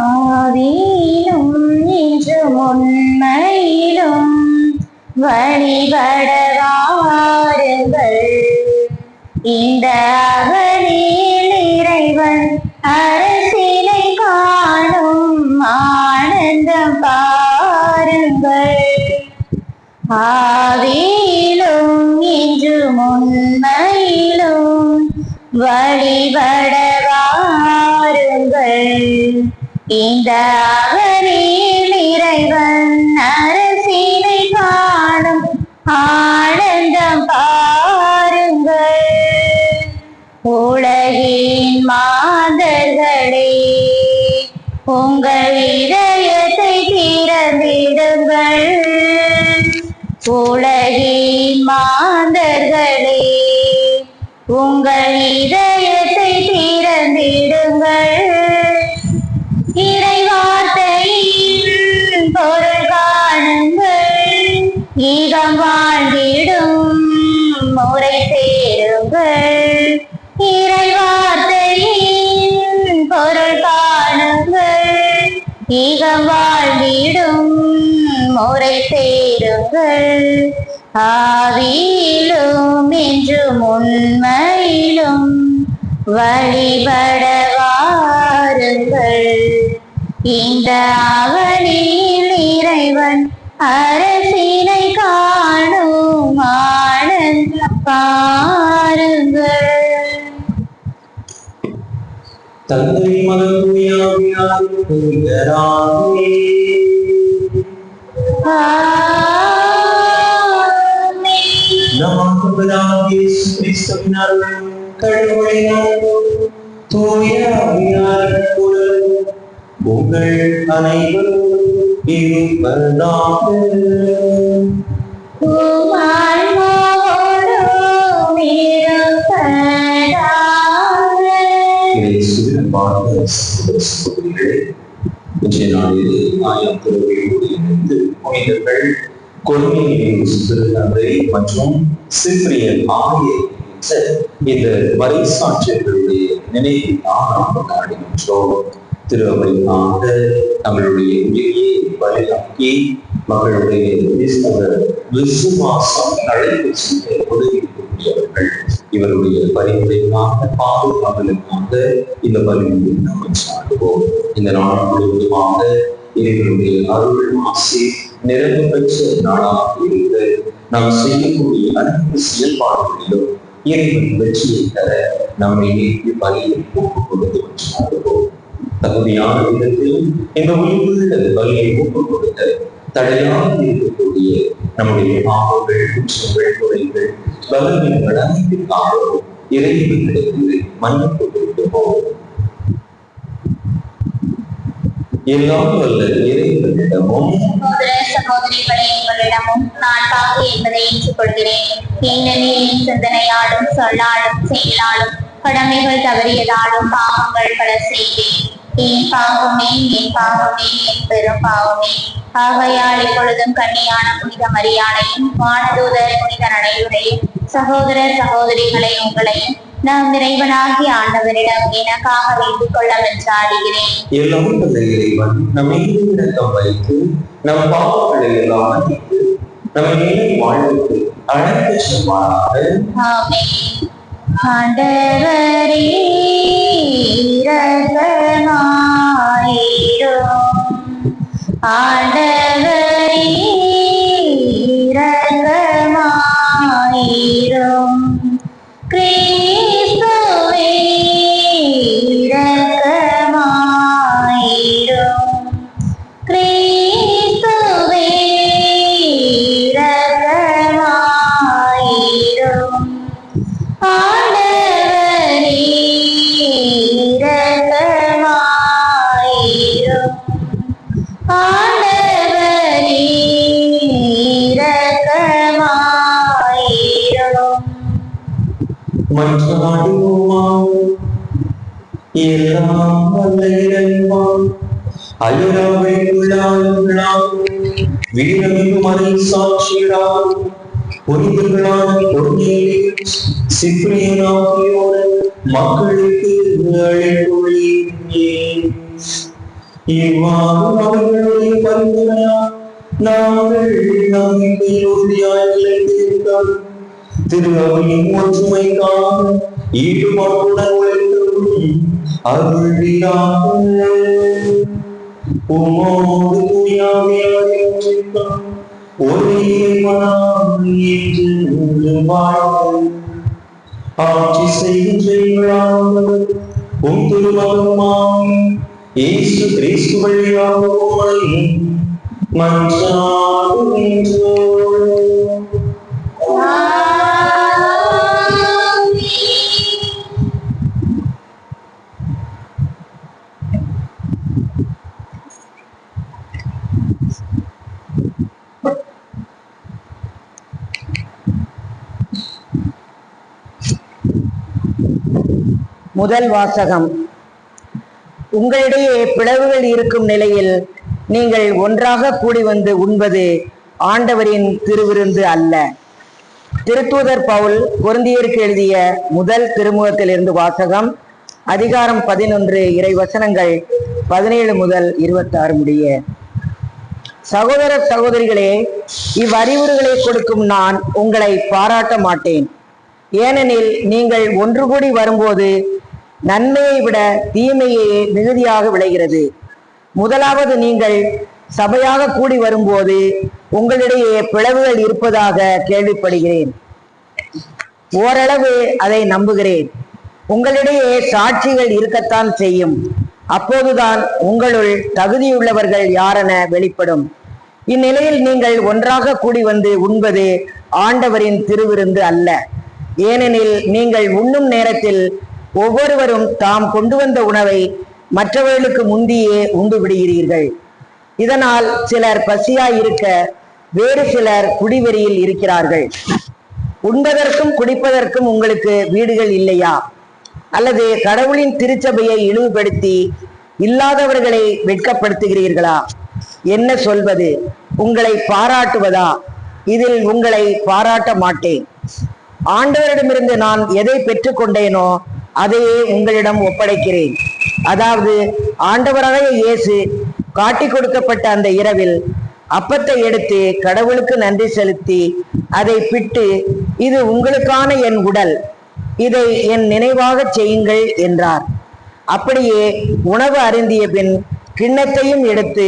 ஆவியிலும் இன்றும் உண்மையிலும் வழிபட வாருங்கள் இந்த அகலில் இறைவன் அரசினை காணும் ஆனந்தம் பாருங்கள். ஆவியிலும் இன்றும் உண்மையிலும் வழிபட வாருங்கள் இந்த அவரில் இறைவன் அரசினை காணும் ஆனந்தம் பாருங்கள். உலகின் மாதர்களே உங்கள் இதயத்தை திறந்திடுங்கள். உலகின் மாந்தர்களே உங்கள் இதயத்தை ஆவியிலும் என்றும் உண்மையிலும் வழிபட வாருங்கள் இந்த அவனில் இறைவன் அரசினை காணும் ஆனந்த பாருங்கள் தந்தை மகன். நம் ஆண்டவராகிய இயேசு கிறிஸ்துவின் அருளும் கடவுளின் அன்பும் தூய ஆவியாரின் குரலும் உங்கள் அனைவரும் இருப்பதாக இன்றைய நாளிலே ஆயம் திருவிழோடு இணைந்து புனிதர்கள் கொர்நேலியுஸ் திருநங்கை மற்றும் சிப்ரியன் ஆகிய என்ற இந்த மறைசாட்சியர்களுடைய நினைவு நாம் கொண்டாடுகின்றோம் திருவமைக்காக நம்மளுடைய உயிரியை வலியாக்கி மக்களுடைய கிறிஸ்தவ விசுவாசம் அழைப்பு செய்ய உதவிக்கூடியவர்கள் இவருடைய பரிந்துரைக்காக பாதுகாவலுக்காக இந்த பலியை நாம் சாடுவோம். இந்த நாள் முழுவதுமாக இவர்களுடைய அருள் ஆசை நிறைவு பெற்ற நாளாக இருந்து நாம் செய்யக்கூடிய அனைத்து செயல்பாடுகளிலும் இறைவன் வெற்றியை தர நம்மை நீக்கி பலியை ஒப்புக் கொடுத்து சாடுவோம் தகுதியான விதத்தில் இந்த உயிர்வுள்ள பலியை ஒப்புக் கொடுத்த தடையாக இருக்கக்கூடிய நம்முடைய பாவங்கள் குற்றங்கள் குறைகள் பலவீனங்கள் அனைத்திற்காகவும் இறைவனிடத்தில் மன்னிப்பு கொடுப்போம் எல்லாம் வல்ல இறைவனிடமும். உங்களிடமும் நான் பாகு என்பதை ஏற்றுக்கொள்கிறேன். ஏனெனில் சிந்தனையாலும் சொல்லாலும் செயலாலும் கடமைகள் தவறியதாலும் பாவங்கள் பல செய்தேன் என் பாவமே என் பாவமே என் பெரும் பாவமே. ஆகையால் இப்பொழுதும் கண்ணியான புனித மரியாதையும் வானதூதர் புனித நடையுடையும் சகோதர சகோதரிகளை உங்களையும் நாம் இறைவனாகி ஆண்டவரிடம் எனக்காக வேண்டிக் கொள்ள வென்றாடுகிறேன் எல்லாம் வல்ல இறைவன் நம்மை இடக்கம் வைத்து நம் பாவங்களை எல்லாம் மன்னித்து நம்மை நிலை வாழ்வுக்கு அழைத்து செல்வாராக. ஆமென். ஆண்டவரே இரக்கமாயிரும். ஆண்டவரே இரக்கமாயிரும். கிறிஸ்துவே இரக்கமாயிரும் அயராவை வீரமிகு மறை சாட்சிகளால் புனிதர்களான பொருளில் சிப்ரியன் மக்களுக்கு இவ்வாறு அவர்களுடைய பரிந்துரையால் நாங்கள் நம்பிக்கை உறுதியாய் நிலைத்திருக்கிறோம் திரு அவையின் ஒற்றுமைக்காக ஈடுபாட்டுடன் உழைக்கவும் உமோடு ஒரே இறைவனாம் என்று ஆட்சி செய்கின்றீர்களாக உம் திருமகமாம் இயேசு கிறிஸ்து வழியாக மன்றாடுகின்றோம் முதல் வாசகம். உங்களிடையே பிளவுகள் இருக்கும் நிலையில் நீங்கள் ஒன்றாக கூடி வந்து உண்பது ஆண்டவரின் திருவிருந்து அல்ல. திருத்தூதர் பவுல் பொருந்தியருக்கு எழுதிய முதல் திருமுகத்திலிருந்து வாசகம் அதிகாரம் பதினொன்று இறை வசனங்கள் பதினேழு முதல் இருபத்தாறு முடிய. சகோதர சகோதரிகளே இவ்வறிவுரைகளை கொடுக்கும் நான் உங்களை பாராட்ட மாட்டேன். ஏனெனில் நீங்கள் ஒன்று கூடி வரும்போது நன்மையை விட தீமையே மிகுதியாக விளைகிறது. முதலாவது நீங்கள் சபையாக கூடி வரும்போது உங்களிடையே பிளவுகள் இருப்பதாக கேள்விப்படுகிறேன். ஓரளவு அதை நம்புகிறேன். உங்களிடையே சாட்சிகள் இருக்கத்தான் செய்யும். அப்போதுதான் உங்களுள் தகுதியுள்ளவர்கள் யாரென வெளிப்படும். இந்நிலையில் நீங்கள் ஒன்றாக கூடி வந்து உண்பது ஆண்டவரின் திருவிருந்து அல்ல. ஏனெனில் நீங்கள் உண்ணும் நேரத்தில் ஒவ்வொருவரும் தாம் கொண்டு வந்த உணவை மற்றவர்களுக்கு முந்தியே உண்டு விடுகிறீர்கள். இதனால் சிலர் பசியாய் இருக்க வேறு சிலர் குடிவெறியில் இருக்கிறார்கள். உண்பதற்கும் குடிப்பதற்கும் உங்களுக்கு வீடுகள் இல்லையா? அல்லது கடவுளின் திருச்சபையை இழிவுபடுத்தி இல்லாதவர்களை வெட்கப்படுத்துகிறீர்களா? என்ன சொல்வது? உங்களை பாராட்டுவதா? இதில் உங்களை பாராட்ட மாட்டேன். ஆண்டவரிடமிருந்து நான் எதை பெற்றுக்கொண்டேனோ அதையே உங்களிடம் ஒப்படைக்கிறேன். அதாவது ஆண்டவராக இயேசு காட்டிக் கொடுக்கப்பட்ட அந்த இரவில் அப்பத்தை எடுத்து கடவுளுக்கு நன்றி செலுத்தி அதை பிட்டு இது உங்களுக்கான என் உடல் இதை என் நினைவாக செய்யுங்கள் என்றார். அப்படியே உணவு அருந்திய பின் கிண்ணத்தையும் எடுத்து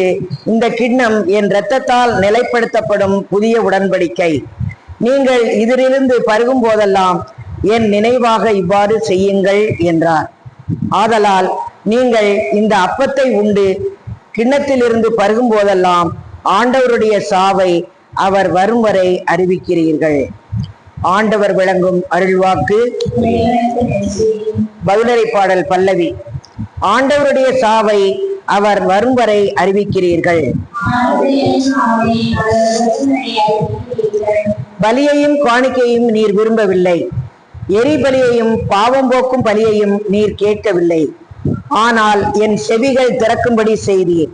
இந்த கிண்ணம் என் இரத்தத்தால் நிலைப்படுத்தப்படும் புதிய உடன்படிக்கை. நீங்கள் இதிலிருந்து பருகும் போதெல்லாம் என் நினைவாக இவ்வாறு செய்யுங்கள் என்றார். ஆதலால் நீங்கள் இந்த அப்பத்தை உண்டு கிண்ணத்திலிருந்து பருகும் போதெல்லாம் ஆண்டவருடைய சாவை அவர் வரும் வரை அறிவிக்கிறீர்கள். ஆண்டவர் விளங்கும் அருள்வாக்கு. பதிலரை பாடல் பல்லவி. ஆண்டவருடைய சாவை அவர் வரும் வரை அறிவிக்கிறீர்கள். பலியையும் காணிக்கையும் நீர் விரும்பவில்லை. எரிபலியையும் பாவம் போக்கும் பலியையும் நீர் கேட்கவில்லை. ஆனால் என் செவிகள் திறக்கும்படி செய்தீர்.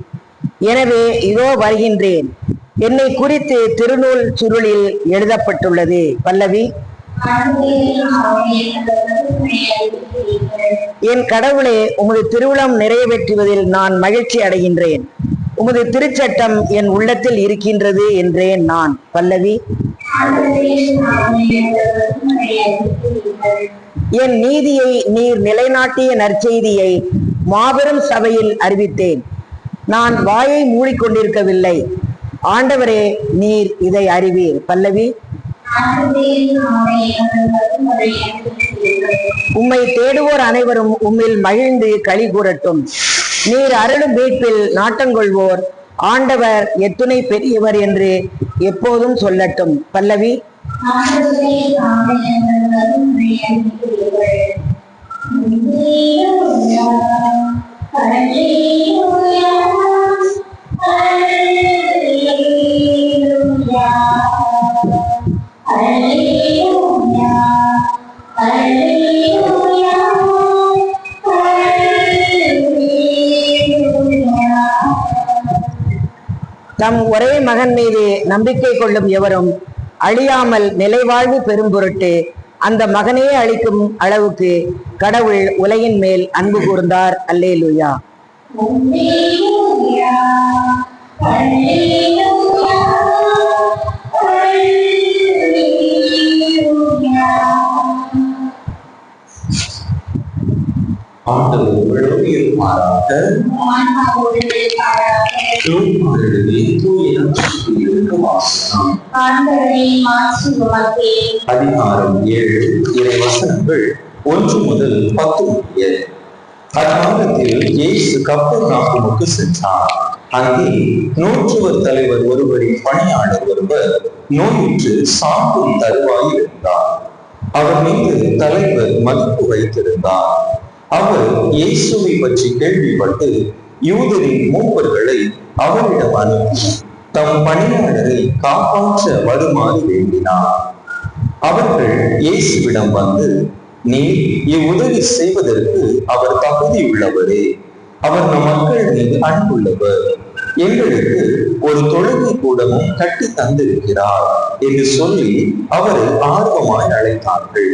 எனவே இதோ வருகின்றேன். என்னை குறித்து திருநூல் சுருளில் எழுதப்பட்டுள்ளது. பல்லவி. என் கடவுளே உமது திருவிழம் நிறைவேற்றுவதில் நான் மகிழ்ச்சி அடைகின்றேன். உமது திருச்சட்டம் என் உள்ளத்தில் இருக்கின்றது என்றேன் நான். பல்லவி. என் நீதியை நீர் நிலைநாட்டிய நற்செய்தியை மாபெரும் சபையில் அறிவித்தேன். நான் வாயை மூடிக்கொண்டிருக்கவில்லை. ஆண்டவரே நீர் இதை அறிவீர். பல்லவி? உம்மை தேடுவோர் அனைவரும் உம்மில் மகிழ்ந்து களி கூறட்டும். நீர் அருளும் வீட்டில் நாட்டங்கொள்வோர் ஆண்டவர் எத்துணை பெரியவர் என்று எப்போதும் சொல்லட்டும். பல்லவி? தம் ஒரே மகன் மீது நம்பிக்கை கொள்ளும் எவரும் அழியாமல் நிலைவாழ்வு பெரும் பொருட்டு அந்த மகனையே அளிக்கும் அளவுக்கு கடவுள் உலகின் மேல் அன்பு கூர்ந்தார். அல்லேலூயா. Alleluia. ஆண்டவர் உங்களோடு இருப்பாராக அதிகாரம் ஏழு வசனங்கள் ஒன்று முதல் பத்து முடிய அக்காலத்தில் இயேசு கப்பல் நாட்டுமுக்கு சென்றார். அங்கே நூற்றுவர் தலைவர் ஒருவரின் பணியாளர் ஒருவர் நோயுற்று சாப்பிடும் தருவாயில் இருந்தார் அவர் மீது தலைவர் மதிப்பு வைத்திருந்தார். அவர் இயேசுவை பற்றி கேள்விப்பட்டு யூதரின் மூப்பர்களை அவரிடம் அனுப்பி தம் பணியாளரை காப்பாற்ற வருமாறு வேண்டினார். அவர்கள் இயேசுவிடம் வந்து நீர் இவ்வுதவி செய்வதற்கு அவர் தகுதியுள்ளவரே அவர் நம் மக்கள் மீது அன்புள்ளவர். எங்களுக்கு ஒரு தொழுகை கூடமும் கட்டி தந்திருக்கிறார் என்று சொல்லி அவரை ஆர்வமாய் அழைத்தார்கள்.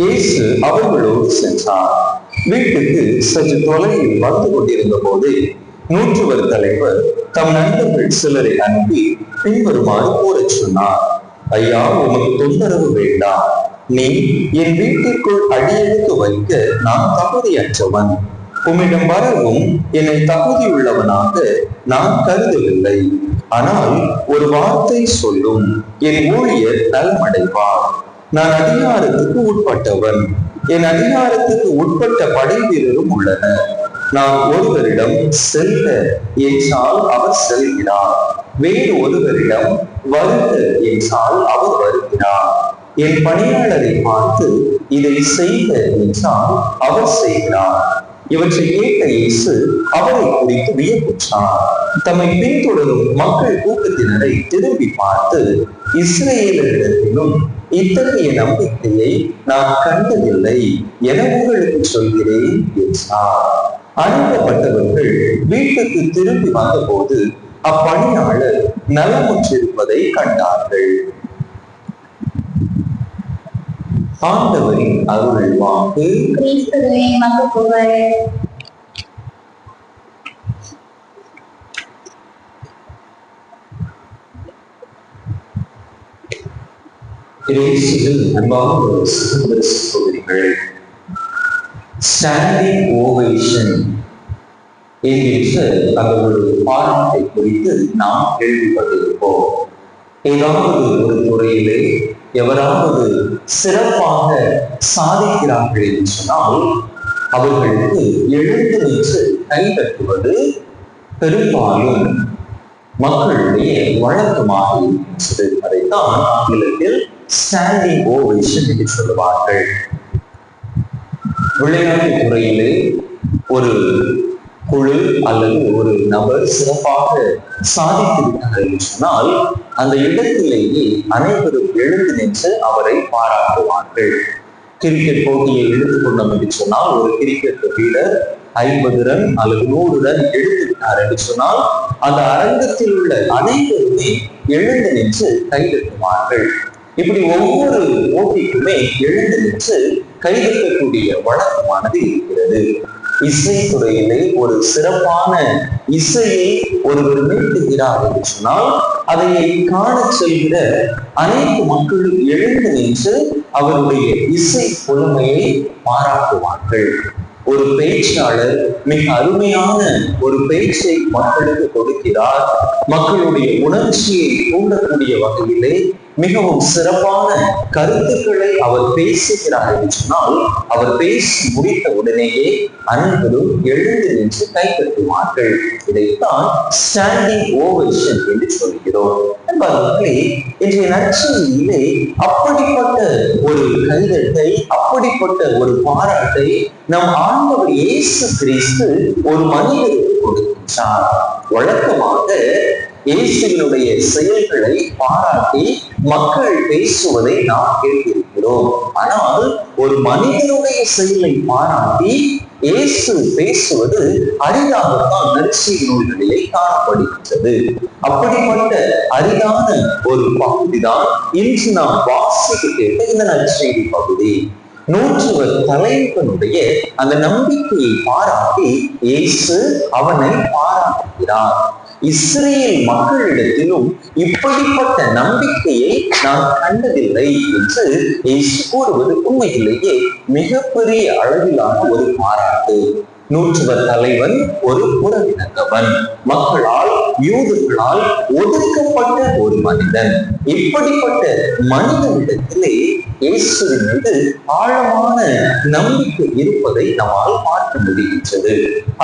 இயேசு அவர்களோடு சென்றார். வீட்டுக்கு சற்று தொலைவில் வந்து கொண்டிருந்த போது நூற்றுவர் தலைவர் தம் நண்பர்கள் சிலரை அனுப்பி பின்வருமாறு கூறச் சொன்னார். ஐயா உமக்கு தொந்தரவு வேண்டாம். நீ என் வீட்டிற்குள் அடியெடுத்து வைக்க நான் தகுதியற்றவன். உம்மிடம் வரவும் என்னை தகுதியுள்ளவனாக நான் கருதவில்லை. ஆனால் ஒரு வார்த்தை சொல்லும். என் ஊழியர் நலமடைவார். நான் அதிகாரத்துக்கு உட்பட்டவன். என் அதிகாரத்துக்கு உட்பட்ட படை வீரரும் உள்ளனர். நான் ஒருவரிடம் செல்ல என்றால் அவர் செல்கிறார். வேறு ஒருவரிடம் வருக என்றால் அவர் வருகிறார். என் பணியாளரை பார்த்து இதை செய்க என்றால் அவர் செய்கிறார். இவற்றை கேட்ட இயேசு அவரை குறித்து வியப்புற்றார். தம்மை பின்தொடரும் மக்கள் கூட்டத்தினரை திரும்பி பார்த்து இஸ்ரேலரிடத்திலும் இத்தகைய நம்பிக்கையை நான் கண்டதில்லை என உங்களுக்கு சொல்கிறேன் என்றார். அனுப்பப்பட்டவர்கள் வீட்டுக்கு திரும்பி வந்தபோது அப்பணியாளர் நலமுற்றிருப்பதை கண்டார்கள். ஆண்டவரின் அருள் வாக்கு கிறிஸ்துவே மக்கு சகோதர சகோதரிகள் ஸ்டாண்டிங் ஓவேஷன் என்கின்ற அந்த ஒரு பாராட்டை குறித்து நாம் கேள்விப்பட்டிருப்போம். ஏதாவது ஒரு துறையிலே எவராவது சிறப்பாக சாதிக்கிறார்கள் என்று சொன்னால் அவர்களுக்கு எழுந்து நின்று கைதட்டுவது பெரும்பாலும் மக்களுடைய வழக்கமாக இருக்கின்றது. அதைத்தான் ஆங்கிலத்தில் ஸ்டாண்டிங் ஓவேஷன் என்று சொல்லுவார்கள். விளையாட்டு துறையிலே ஒரு குழு அல்லது ஒரு நபர் சிறப்பாக சாதித்து விட்டார் என்று சொன்னால் அந்த இடத்திலேயே அனைவரும் எழுந்து நின்று அவரை பாராட்டுவார்கள். கிரிக்கெட் போட்டியை எடுத்துக்கொண்டோம் என்று சொன்னால் ஒரு கிரிக்கெட் வீரர் ஐம்பது ரன் அல்லது நூறு ரன் எடுத்துவிட்டார் என்று சொன்னால் அந்த அரங்கத்தில் உள்ள அனைவருமே எழுந்து நின்று கைதட்டுவார்கள். இப்படி ஒவ்வொரு போட்டிக்குமே எழுந்து நின்று கைதட்டக்கூடிய வழக்கமானது இருக்கிறது. இசைத்துறையிலே ஒரு சிறப்பான இசையை ஒருவர் மீட்டுகிறார் என்று சொன்னால் அதை காண செல்கிற அனைத்து மக்களும் எழுந்து நின்று அவருடைய இசை புலமையை பாராட்டுவார்கள். ஒரு பேச்சாளர் மிக அருமையான ஒரு பேச்சை மக்களுக்கு கொடுக்கிறார். மக்களுடைய உணர்ச்சியை தூண்டக்கூடிய வகையிலே மிகவும் சிறப்பான கருத்துக்களை அவர் பேசுகிறார் என்று சொன்னால் அவர் பேசி முடித்த உடனேயே அனைவரும் எழுந்து நின்று கைப்பற்றுவார்கள் இதைத்தான் ஸ்டாண்டிங் ஓவேஷன் என்று சொல்கிறோம். நண்பர்களே இன்றைய நற்செய்தியிலே அப்படிப்பட்ட ஒரு கைதட்டை அப்படிப்பட்ட ஒரு பாராட்டை நம் ஆண்டவர் இயேசு கிறிஸ்து ஒரு மனிதருக்கு கொடுக்கின்றார். வழக்கமாக இயேசுவினுடைய செயல்களை பாராட்டி மக்கள் பேசுவதை நாம் கேட்டிருக்கிறோம். ஆனால் ஒரு மனிதனுடைய செயலை பாராட்டி இயேசு பேசுவது அரிதாகத்தான் நற்செய்தி நூல்களிலே காணப்படுகின்றது. அப்படிப்பட்ட அரிதான ஒரு பகுதிதான் இன்று நாம் வாசிக்க கேட்ட இந்த நற்செய்தி பகுதி. நூற்றுவர் தலைவனுடைய அந்த நம்பிக்கையை பாராட்டி இயேசு அவனை பாராட்டுகிறார். இஸ்ரேல் மக்களிடத்திலும் இப்படிப்பட்ட நம்பிக்கையை நான் கண்டதில்லை என்று கூறுவது உண்மையிலேயே மிகப்பெரிய அளவிலான ஒரு பாராட்டு. நூற்றுவர் தலைவன் ஒரு புறவினத்தவன். மக்களால் யூதர்களால் ஒதுக்கப்பட்ட ஒரு மனிதன். இப்படிப்பட்ட மனிதனிடத்திலே இயேசுவின் மீது ஆழமான நம்பிக்கை இருப்பதை நம்மால் பார்க்க முடிகின்றது.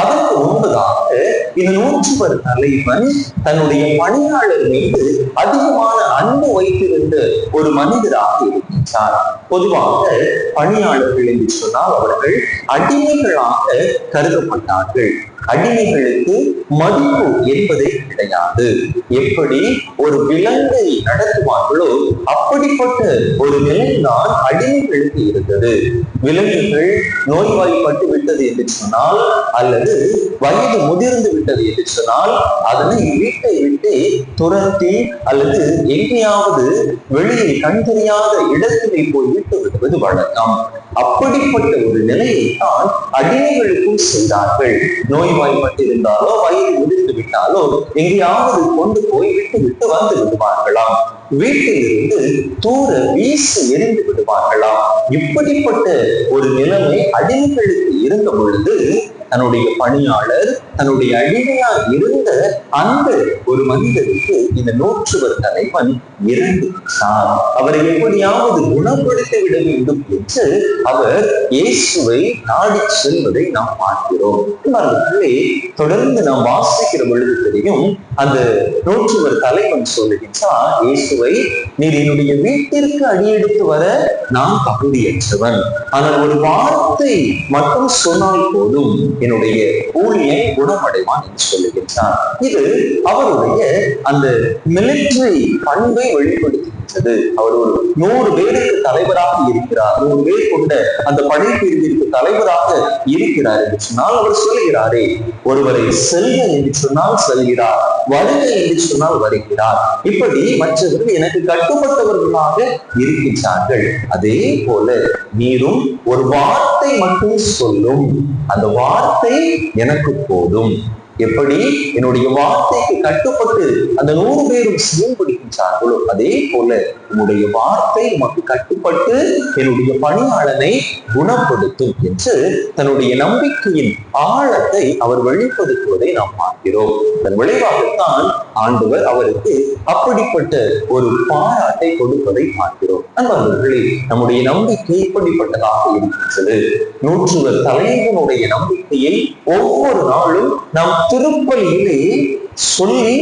அதற்கு முன்பதாக இந்த நூற்றுவர் தலைவன் தன்னுடைய பணியாளர் மீது அதிகமான அன்பு வைத்திருந்த ஒரு மனிதராக இருக்கின்றார். பொதுவாக பணியாளர்கள் என்று சொன்னால் அவர்கள் அடிமைகளாக கருதப்பட்டார்கள். அடிமைகளுக்கு மதிப்பு என்பதே கிடையாது. எப்படி ஒரு விலங்கை நடத்துவார்களோ அப்படிப்பட்ட ஒரு நிலைதான் அடிமைகளுக்கு இருந்தது. விலங்குகள் நோய்வாய்ப்பட்டு விட்டது என்று சொன்னால் அல்லது வயது முதிர்ந்து விட்டது என்று சொன்னால் அதனை வீட்டை விட்டு துரத்தி அல்லது எங்கேயாவது வெளியே கண் தெரியாத இடத்திலே போய் விட்டு விடுவது வழக்கம். அப்படிப்பட்ட ஒரு நிலையை தான் அடிமைகளுக்கும் செய்தார்கள். நோய்வாய்ப்பட்டு இருந்தாலோ வயது விட்டாலோ எங்கேயாவது கொண்டு போய் விட்டு விட்டு வந்து விடுவார்களாம். வீட்டிலிருந்து தூர வீசி எரிந்து விடுவார்களாம். இப்படிப்பட்ட ஒரு நிலைமை அடிமைகளுக்கு இருந்த பொழுது தன்னுடைய பணியாளர் தன்னுடைய அடிமையா இருந்த அந்த ஒரு மனிதருக்கு இந்த நூற்றுவர் தலைவன் இரண்டு சார். அவரை எப்படியாவது குணப்படுத்தி விட வேண்டும் என்று அவர் இயேசுவை நாடி செல்வதை நாம் பார்க்கிறோம். தொடர்ந்து நாம் வாசிக்கிற பொழுது தெரியும் அந்த நூற்றுவர் தலைவன் சொல்லுகின்றார் இயேசுவை நீர் என்னுடைய வீட்டிற்கு அடியெடுத்து வர நான் தகுதியற்றவன். ஆனால் ஒரு வார்த்தை மட்டும் சொன்னால் போதும். என்னுடைய ஊழியன் குணமடைவான் என்று சொல்லுகின்றார் இது அவருடைய அந்த மிலிட்டரி பண்பை வெளிப்படுத்தி ஆரம்பித்தது அவர் ஒரு நூறு பேருக்கு தலைவராக இருக்கிறார். நூறு பேர் கொண்ட அந்த பணிப்பிரிவிற்கு தலைவராக இருக்கிறார் என்று சொன்னால் அவர் சொல்லுகிறாரே ஒருவரை செல்க என்று சொன்னால் செல்கிறார் வருக என்று சொன்னால் வருகிறார். இப்படி மற்றவர்கள் எனக்கு கட்டுப்பட்டவர்களாக இருக்கின்றார்கள். அதே போல நீரும் ஒரு வார்த்தை மட்டும் சொல்லும். அந்த வார்த்தை எனக்கு போதும். எப்படி? என்னுடைய வார்த்தைக்கு கட்டுப்பட்டு அந்த நூறு பேரும் செயல்படுகின்றார்களோ அதே போல உன்னுடைய வார்த்தை உமக்கு கட்டுப்பட்டு என்னுடைய பணியாளனை குணப்படுத்தும் என்று தன்னுடைய நம்பிக்கையின் ஆழத்தை அவர் வெளிப்படுத்துவதை நாம் பார்க்கிறோம். அதன் விளைவாகத்தான் ஆண்டவர் அவருக்கு அப்படிப்பட்ட ஒரு பாராட்டை கொடுப்பதை பார்க்கிறோம். நண்பர்களே நம்முடைய நம்பிக்கை இப்படிப்பட்டதாக இருக்கின்றது. நூற்றுவர் தலைவனுடைய நம்பிக்கையை ஒவ்வொரு நாளும் நாம் திருப்பலியிலே சொல்லி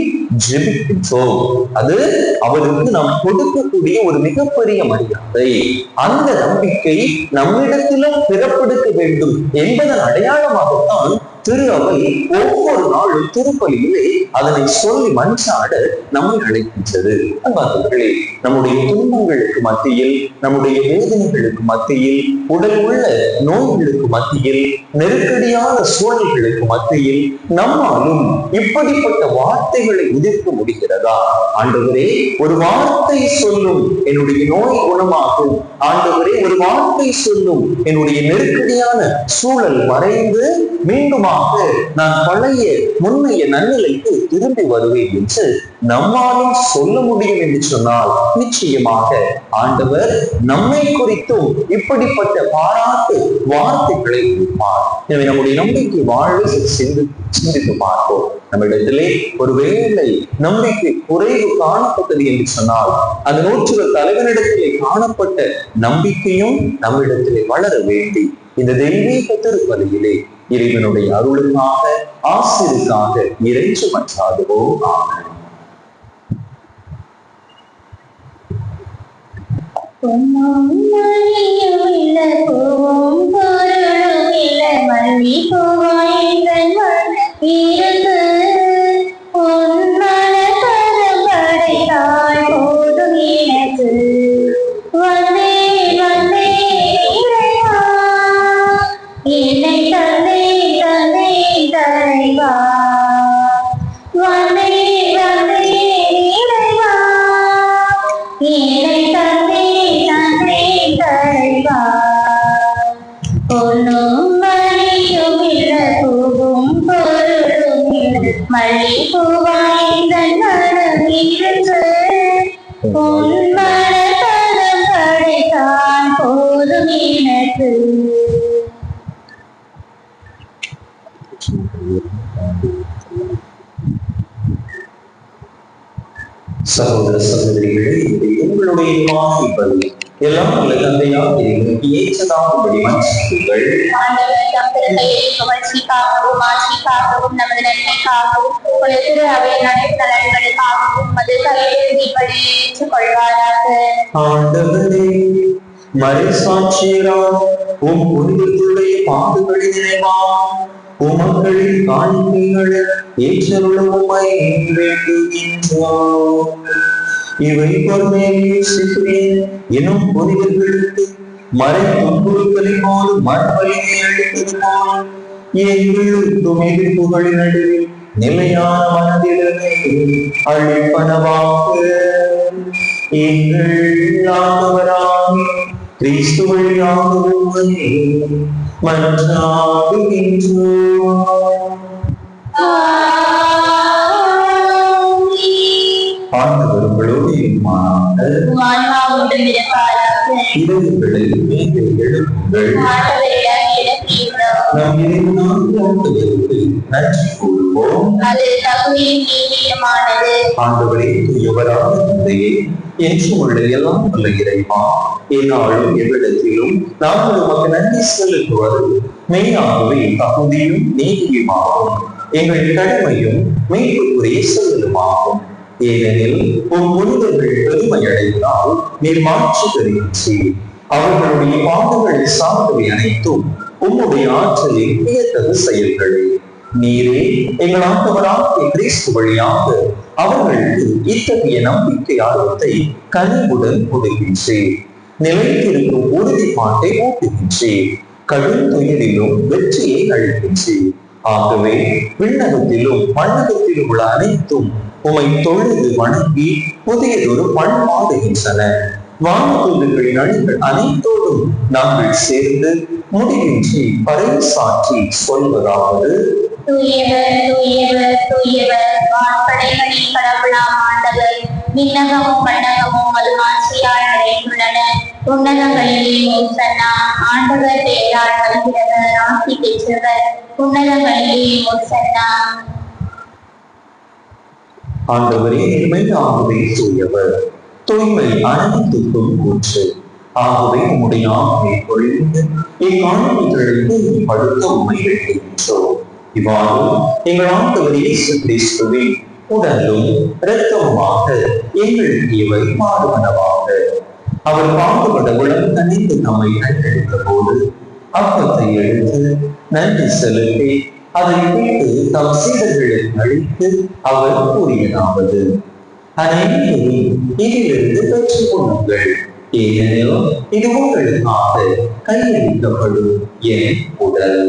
ஜெபிக்கின்றோம். அது அவருக்கு நாம் கொடுக்கக்கூடிய ஒரு மிகப்பெரிய மரியாதை. அந்த நம்பிக்கை நம்மிடத்திலும் பிறப்பெடுக்க வேண்டும் என்பதன் அடையாளமாகத்தான் திரு அவை ஒவ்வொரு நாளும் திருப்பலியிலே அதனை சொல்லி மன்றாட நம்மை அழைக்கின்றது. அன்பார்களே நம்முடைய துன்பங்களுக்கு மத்தியில் நம்முடைய வேதனைகளுக்கு மத்தியில் உடல் உள்ள நோய்களுக்கு மத்தியில் நெருக்கடியான சூழல்களுக்கு மத்தியில் நம்மாலும் இப்படிப்பட்ட வார்த்தைகளை எதிர்க்க முடிகிறதா? ஆண்டவரே ஒரு வார்த்தை சொல்லும் என்னுடைய நோய் குணமாகும். ஆண்டவரே ஒரு வார்த்தை சொல்லும் என்னுடைய நெருக்கடியான சூழல் மறைந்து மீண்டுமாக நான் பழைய முன்னைய நன்னிலைக்கு திரும்பி வருவேன் என்று நம்மாலும் சொல்ல முடியும் என்று சொன்னால் நிச்சயமாக ஆண்டவர் நம்மை குறித்தும் இப்படிப்பட்ட பாராட்டு வார்த்தைகளை கொடுப்பார். எனவே நம்முடைய நம்பிக்கை வாழ்வை சிந்து சிந்தித்து பார்ப்போம். நம்மிடத்திலே ஒருவேளை நம்பிக்கை குறைவு காணப்பட்டது என்று சொன்னால் அந்த நூற்று தலைவனிடத்திலே காணப்பட்ட நம்பிக்கையும் நம்மிடத்திலே வளர வேண்டி இந்த தெய்வீக திருப்பலியிலே இறைவனுடைய அருளுக்காக ஆசிரியருக்காக இறைச்சு மற்றாதுவோம் ஆமென். பொன்மணியுமில்ல பூவும் பொருளுமில்ல மல்லி பூவாய்ந்தன் இருந்து பொன்மல போதும் எனக்கு. மல்லிகைப்பூவாய்ந்தன் மனமிருந்து உன் மனதரம் படைத்தான் போதும் எனக்கு சகோதர சகோதரிகளே இது உங்களுடைய வாசிப்பது எல்லாம் நல்ல தந்தையாக எங்களுக்கு ஏற்றதாகும்படி மன்னிப்புகள். ஆண்டவர் மறைசாட்சியரால் உம் புனிதத்துடைய பாடுகளின் நினைவாம் உமக்களின் காணிக்கைகளை ஏற்றருளவுமை வேண்டுகின்றோம். இவை பொறுமையின் எனும் புனிதர்களுக்கு மறை துன்புறுத்தலை போல் மறுபலினை அளித்தது போல் எங்களுக்கும் எதிர்ப்புகளின் நடுவில் நிலையான மனதிலே அழிப்பனவாக எங்கள் கிறிஸ்து வழியாக மன்றாடுகின்றோம் ஆண்டவர் உங்களோடு இருப்பானாக இரவுகளில் நீங்கள் எழுப்புங்கள் ஆண்டவருக்கு நன்றி கூறுவோம். ஆண்டவரே தந்தையே என்றும் உள்ள எல்லாம் வல்ல இறைவா. என்னாலும் எவ்விடத்திலும் நாங்கள் உமக்கு நன்றி செலுத்துவது மெய்யாகவே தகுதியும் நீதியுமாகும். எங்கள் கடமையும் மீட்புக்குரிய செல்லுமாகும் ஏனெனில் உன் புனிதர்கள் பெருமை அடைந்தால் நீர் மாற்றி பெறுகின்றீர் அவர்களுடைய பாதங்களை சார்ந்தவை அனைத்தும் உம்முடைய ஆற்றலில் வியத்தகு செயல்களே. நீரே எங்கள் ஆண்டவராகிய கிறிஸ்து வழியாக அவர்களுக்கு இத்தகைய நம்பிக்கை ஆர்வத்தை கனிவுடன் கொடுக்கின்றேன் நிலைத்திருக்கும் உறுதிப்பாட்டை ஊட்டுகின்றேன் கடும் துயரிலும் வெற்றியை அளிக்கின்றேன் ஆகவே விண்ணகத்திலும் மண்ணகத்திலும் உள்ள அனைத்தும் உமை தொழுது வணங்கி புதியதொரு பண்பாடுகின்றன. வானதூதர்களின் அணிகள் அனைத்தோடும் நாங்கள் சேர்ந்து முடிவின்றி பறைசாற்றி சொல்வதாவது. தூயவர் தூயவர் தூயவர் வான்படைகளின் கடவுளாம் ஆண்டவர் விண்ணகமும் மண்ணகமும் அது மாட்சியால் நிறைந்துள்ளன உன்னதங்களிலே ஓசன்னா ஆண்டவர் பெயரால் வருகிறவர் ஆசி பெற்றவர். உன்னதங்களிலே ஆண்டவரே நேர்மை தூயவர் தூய்மை அனைத்துக்கும் கூற்று ஆகவே உம்முடைய ஆகவே பொழிந்து இக்காணிகளுக்கு படுத்த உண்மை எழுகின்றோம் இவ்வாறு எங்கள் ஆண்டவர் இயேசு கிறிஸ்துவின் உடலும் இரத்தமுமாக எங்களுக்கு இவை மாறுவனவாக. அவர் பாடுபட உலகம் தனித்து நம்மை கண்டெடுத்த போது அப்பத்தை எடுத்து நன்றி செலுத்தி அதை கேட்டு தம் சீடர்களை அளித்து அவர் கூறியதாவது அனைவரும் இதிலிருந்து பெற்றுக் கொள்ளுங்கள் ஏனெனில் இது உங்களுக்காக கையளிக்கப்படும் என் உடல்.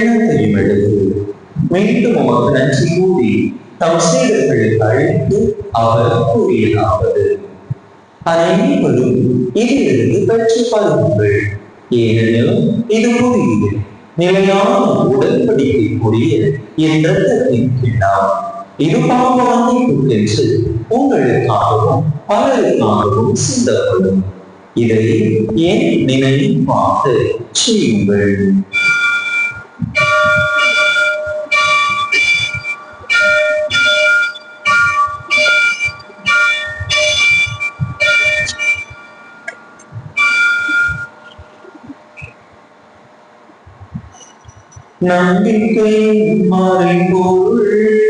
கிழத்தையும் எடுத்து மீண்டும் உமக்கு நன்றி கூடி தம் சீடர்களுக்கு அழைத்து அவர் கூறியதாவது. அனைவரும் இதிலிருந்து பெற்று பாருங்கள். ஏனெனில் இது புதிய நிலையான உடன்படிக்கைக்குரிய என் ரத்தத்தின் கிண்ணம் இது பாவ என்று உங்களுக்காகவும் பலருக்காகவும் சிந்தப்படும். இதை என் நினைவாக செய்யுங்கள்? நம்பிக்கை மறைபொருள்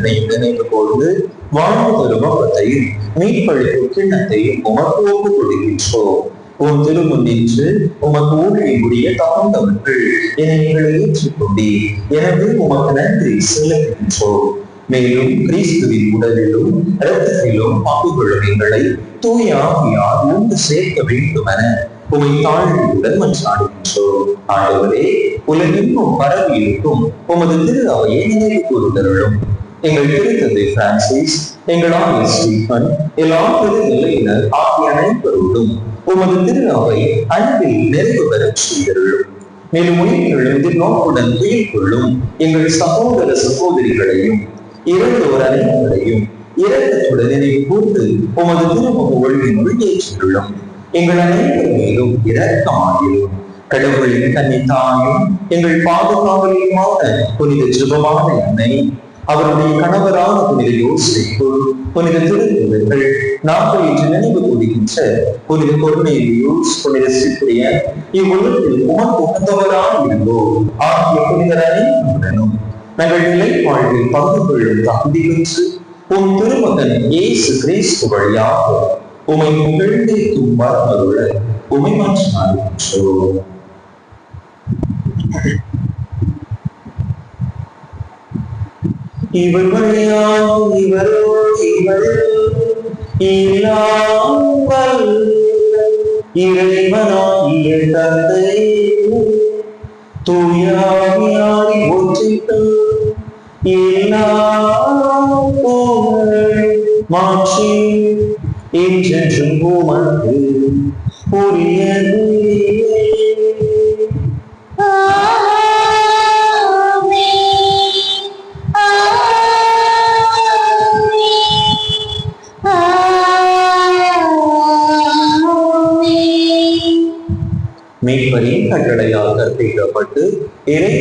இணையும் நினைவு கொண்டு வாழ்வு தரும் அப்பத்தையும் மீட்பளிக்கும் கிண்ணத்தையும் உமக்கு ஒப்புக் கொடுக்கின்றோம். உன் திருமுன் நின்று உமக்கு ஊழியை தகுந்தவர்கள் என எங்களை ஏற்றுக்கொண்டி எனவே உமக்கு நன்றி செலுத்துகின்றோம். மேலும் கிறிஸ்துவின் உடலிலும் இரத்தத்திலும் பங்குகளும் எங்களை தூய ஆவியால் ஒன்று சேர்க்க வேண்டும் என உமை தாழ்வுடன் மன்றாடுகின்றோம். ஆண்டவரே உலகெங்கும் பரவி இருக்கும் உமது திரு அவையை நினைவு கூறுதலும் எங்கள் திருத்தந்தை பிரான்சிஸ் எங்கள் ஆயர் ஸ்டீஃபன் எல்லா நிலையினர் ஆகிய அனைவரோடும் உமது திருநாவை அன்பில் நிறைவு பெறச் செய்தருளும். மேலும் உயிர்களும் திருநோக்குடன் உயிர் கொள்ளும் எங்கள் சகோதர சகோதரிகளையும் இறந்தோர் அனைவரையும் இரக்கத்துடன் நினைவு கூர்ந்து உமது திருமுக ஒழுங்கினுள் சென்றுள்ளோம் எங்கள் அனைவர் மேலும் இரக்கமாயிரும். கடவுளின் தன்னை தாயும் எங்கள் பாதுகாவலியுமான புனித ஜெபமான என்னை அவருடைய கணவரான புனித யோசிப்பு புனித திருக்குறள் நாங்கள் இன்று நினைவு கூறுகின்ற புனித கொர்நேலியூஸ் புனித சிப்ரியன் இவ்வுலகத்தில் முகம் உகந்தவராக இருந்தோ ஆகிய புனிதர் அனைவருடனும் நாங்கள் நிலை வாழ்வில் பங்கு கொள்ளும் தகுதி பெற்று உன் திருமகன் இயேசு கிறிஸ்து வழியாக உமை புகழ்ந்து தும்பார் அருள உமை மாற்றினார் Thank you. இவர் வழியாக இவரோடு இவர் இல்லாமல் இறைவனாகிய தந்தை. தூயாவியாரி ஒற்றிட்டு எல்லா மாற்றி என்றென்றும் உமக்கு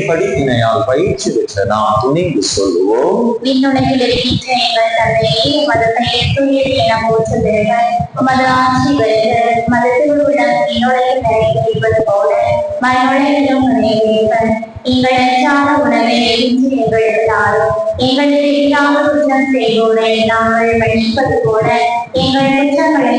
படிப்பினையால் பயிற்சி பெற்ற நாம் துணிந்து சொல்லுவோம். விண்ணுலகில் இருக்கின்ற எங்கள் தந்தையே உமது பெயர் தூயது என போற்றுகிறக உமது ஆட்சி வருக உமது திருவிழம் விண்ணுலகில் போல எங்கள் அன்றாட உணவை எங்களுக்கு தாரும். எங்களுக்கு எதிராக குற்றம் செய்வோரை நாங்கள் மன்னிப்பது போல எங்கள் குற்றங்களை